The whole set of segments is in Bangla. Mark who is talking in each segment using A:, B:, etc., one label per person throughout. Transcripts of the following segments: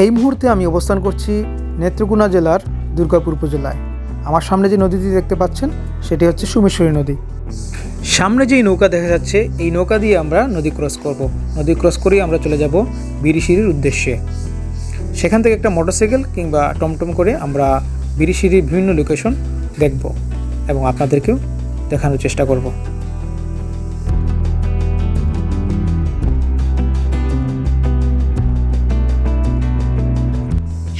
A: এই মুহূর্তে আমি অবস্থান করছি নেত্রকোনা জেলার দুর্গাপুর উপজেলায়। আমার সামনে যে নদীটি দেখতে পাচ্ছেন, সেটি হচ্ছে সুমেশ্বরী নদী। সামনে যেই নৌকা দেখা যাচ্ছে, এই নৌকা দিয়ে আমরা নদী ক্রস করব। নদী ক্রস করেই আমরা চলে যাব বিরিশিরির উদ্দেশ্যে। সেখান থেকে একটা মোটরসাইকেল কিংবা টমটম করে আমরা বিরিশিরির বিভিন্ন লোকেশন দেখব এবং আপনাদেরকেও দেখানোর চেষ্টা করব।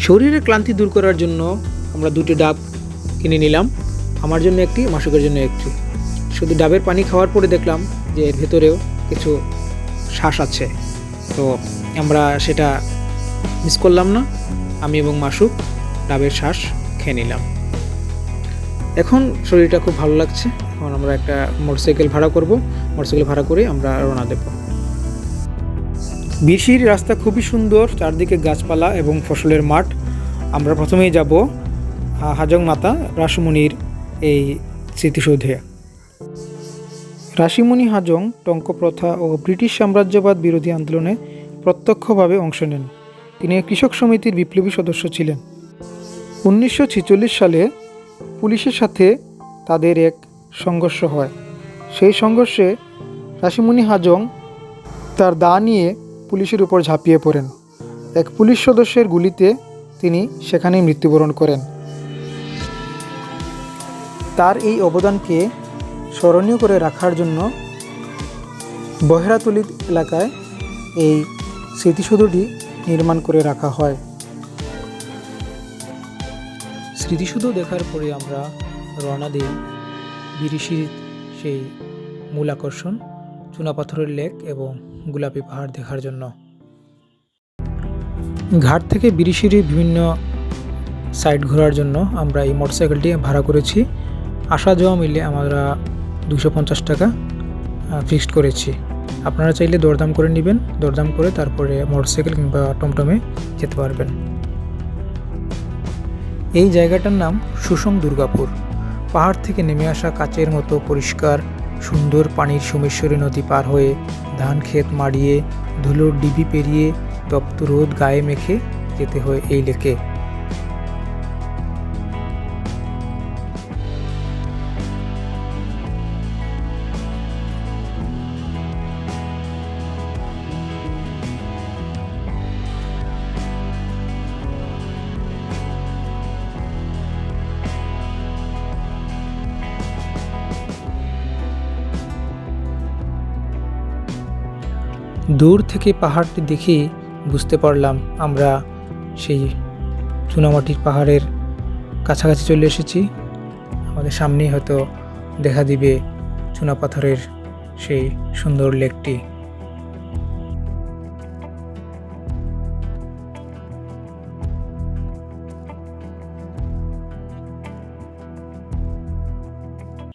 A: শরীরের ক্লান্তি দূর করার জন্য আমরা দুটি ডাব কিনে নিলাম। আমার জন্য একটি, মাসুকের জন্য একটি। শুধু ডাবের পানি খাওয়ার পরে দেখলাম যে এর ভেতরেও কিছু শ্বাস আছে। তো আমরা সেটা মিস করলাম না। আমি এবং মাসুক ডাবের শ্বাস খেয়ে নিলাম। এখন শরীরটা খুব ভালো লাগছে। এখন আমরা একটা মোটরসাইকেল ভাড়া করব। মোটরসাইকেল ভাড়া করে আমরা রওনা দেব। বিশির রাস্তা খুবই সুন্দর, চারদিকে গাছপালা এবং ফসলের মাঠ। আমরা প্রথমেই যাব হাজং মাতা রাসমণির এই স্মৃতিসৌধে। রাশিমণি হাজং টঙ্ক প্রথা ও ব্রিটিশ সাম্রাজ্যবাদ বিরোধী আন্দোলনে প্রত্যক্ষভাবে অংশ নেন। তিনি কৃষক সমিতির বিপ্লবী সদস্য ছিলেন। উনিশশো ছেচল্লিশ সালে পুলিশের সাথে তাদের এক সংঘর্ষ হয়। সেই সংঘর্ষে রাশিমণি হাজং তার দা নিয়ে পুলিশের উপর ঝাঁপিয়ে পড়েন। এক পুলিশ সদস্যের গুলিতে তিনি সেখানেই মৃত্যুবরণ করেন। তার এই অবদানকে স্মরণীয় করে রাখার জন্য বহেরাতলি এলাকায় এই স্মৃতিসৌধটি নির্মাণ করে রাখা হয়। স্মৃতিসৌধ দেখার পরে আমরা রওনা দিই বিরিশির সেই মূল আকর্ষণ চুনাপাথরের লেক এবং গোলাপি পাহাড় দেখার জন্য। ঘাট থেকে বিরিশিরির বিভিন্ন সাইড ঘোরার জন্য আমরা এই মোটরসাইকেলটি ভাড়া করেছি। আসা যাওয়া মিলে আমরা দুশো পঞ্চাশ টাকা ফিক্সড করেছি। আপনারা চাইলে দরদাম করে নেবেন, দরদাম করে তারপরে মোটরসাইকেল কিংবা টমটমে যেতে পারবেন। এই জায়গাটার নাম সুষম দুর্গাপুর। পাহাড় থেকে নেমে আসা কাচের মতো পরিষ্কার, সুন্দর পানির সোমেশ্বরী নদী পার হয়ে ধান ক্ষেত মাড়িয়ে ধুলোর ডিবি পেরিয়ে তপ্ত রোদ গায়ে মেখে যেতে হয় এই লেকে। দূর থেকে পাহাড়টি দেখে বুঝতে পারলাম আমরা সেই চুনামাটির পাহাড়ের কাছাকাছি চলে এসেছি। আমাদের সামনেই হয়তো দেখা দিবে চুনাপাথরের সেই সুন্দর লেকটি।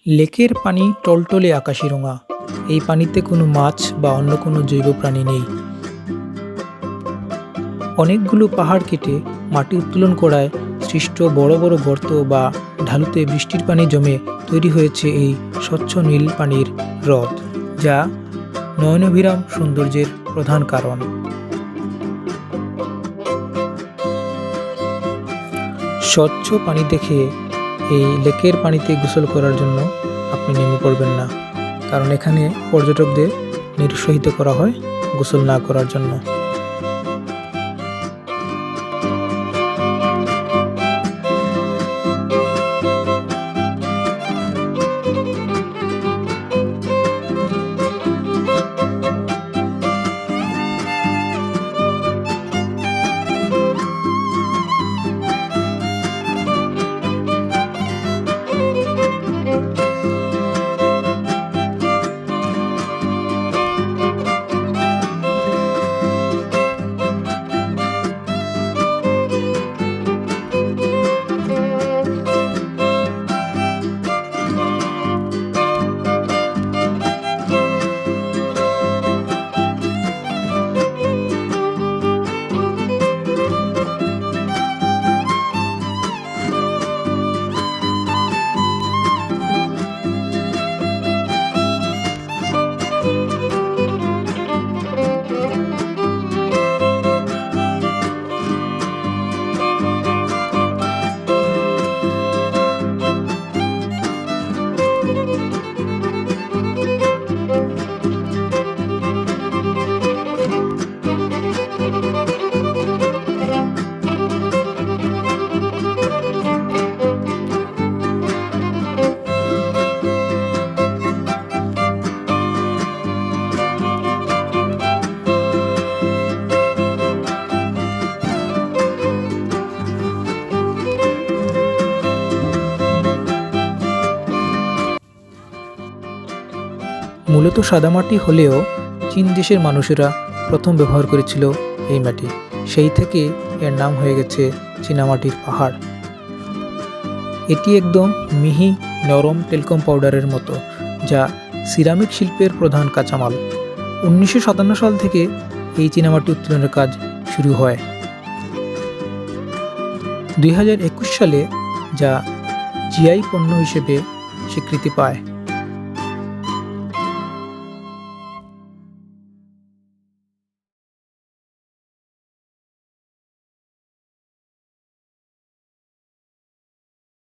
A: লেকের পানি টলটলে আকাশি রঙা। এই পানিতে কোনো মাছ বা অন্য কোনো জৈব প্রাণী নেই। অনেকগুলো পাহাড় কেটে মাটি উত্তোলন করায় সৃষ্ট বড় বড় গর্ত বা ঢালুতে বৃষ্টির পানি জমে তৈরি হয়েছে এই স্বচ্ছ নীল পানির হ্রদ, যা নয়নভিরাম সৌন্দর্যের প্রধান কারণ। স্বচ্ছ পানি দেখে এই লেকের পানিতে গোসল করার জন্য আপনি নেমে পড়বেন না। কারণ এখানে পর্যটকদের নিরুৎসাহিত করা হয় গোসল না করার জন্য। মূলত সাদামাটি হলেও চীন দেশের মানুষেরা প্রথম ব্যবহার করেছিল এই মাটি। সেই থেকে এর নাম হয়ে গেছে চীনামাটির পাহাড়। এটি একদম মিহি নরম টেলকম পাউডারের মতো, যা সিরামিক শিল্পের প্রধান কাঁচামাল। উনিশশো সাতান্ন সাল থেকে এই চীনামাটি উত্তোলনের কাজ শুরু হয়। দুই হাজার একুশ সালে যা জিআই পণ্য হিসেবে স্বীকৃতি পায়